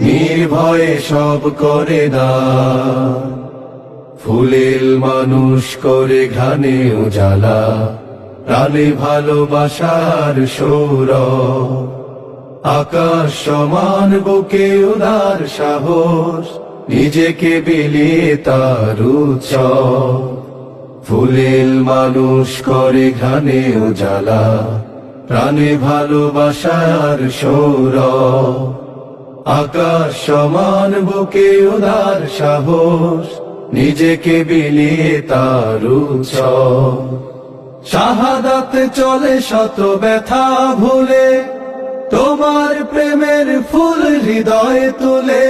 নির্ভয়ে সব করে দান ফুলেল মানুষ করে ঘানে উজালা, প্রাণে ভালোবাসার সৌর আকাশ সমান, বুকে উদার সাহস, নিজেকে বিলিয়ে তার উৎসব। ফুলেল মানুষ করে ঘানে উজালা, প্রাণে ভালোবাসার সৌর আকাশ সমান, বুকে উদার সাহস, নিজেকে বিলিয়ে তার শাহাদাত চলে শত ব্যথা ভুলে, তোমার প্রেমের ফুল হৃদয়ে তুলে।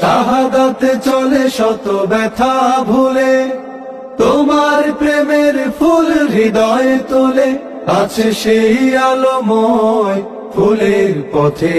শাহাদাত চলে শত ব্যথা ভুলে, তোমার প্রেমের ফুল হৃদয়ে তুলে। আছে সেই আলোময় ফুলের পথে।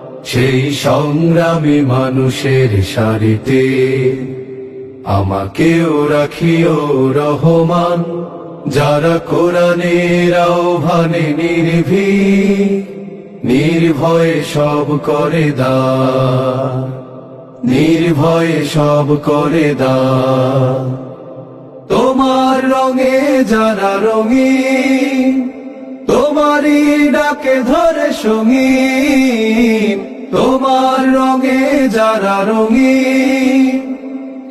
সেই সংগ্রামী মানুষের সারিতে আমাকেও রাখিও রহমান, যারা কোরআনের আহ্বানে নির্ভীক, নির্ভয়ে সব করে দা নির্ভয়ে সব করে দা তোমার রঙে যারা রঙিন, তোমারই ডাকে ধরে সঙ্গীন তোমার রঙে যারা রঙিন,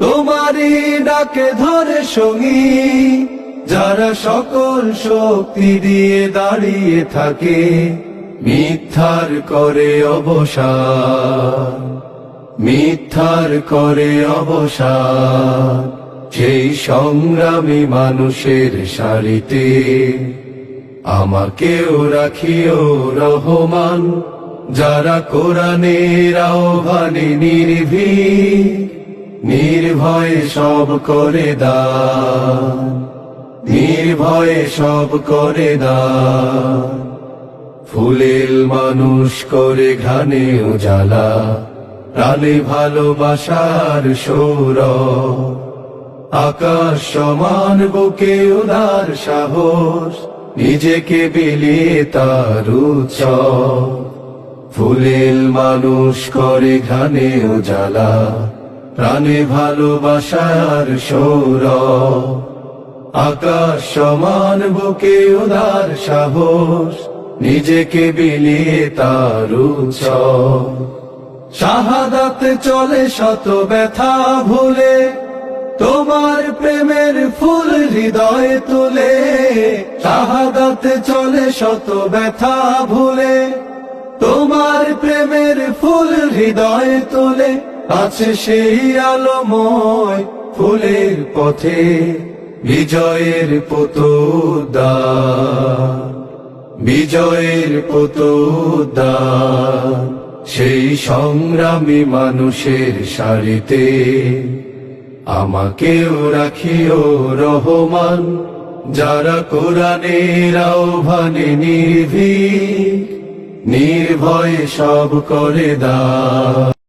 তোমারই ডাকে ধরে সঙ্গীন, যারা সকল শক্তি দিয়ে দাঁড়িয়ে থাকে, মিথ্যার করে অবসান, মিথ্যার করে অবসান সেই সংগ্রামী মানুষের সারিতে আমাকেও রাখিও রহমান। যারা কোরআনের আহ্বানে নির্ভীক, নির্ভয়ে সব করে দা নির্ভয়ে সব করে দা ফুলেল মানুষ করে ঘানে উজালা, প্রাণে ভালোবাসার সৌর আকাশ সমান, বুকে উদার সাহস, নিজেকে বিলিয়ে তার উৎসব। ফুলেল মানুষ করে ঘানে উজালা, প্রাণে ভালোবাসার সৌর আকাশ সমান, বুকে উদার সাহস, নিজেকে বিলিয়ে তার শাহাদাতে চলে শত ব্যথা ভুলে, তোমার প্রেমের ফুল হৃদয়ে তুলে। শাহাদাতে চলে শত ব্যথা ভুলে ফুল হৃদয়ে তুলে, আছে সেই আলোময় ফুলের পথে, বিজয়ের পুতুদার বিজয়ের পুতুদার সেই সংগ্রামী মানুষের সারিতে, আমাকেও রাখিও রহমান, যারা কোরআনের আহ্বানে নির্ভীক। নির্ভয়ে সব করে দা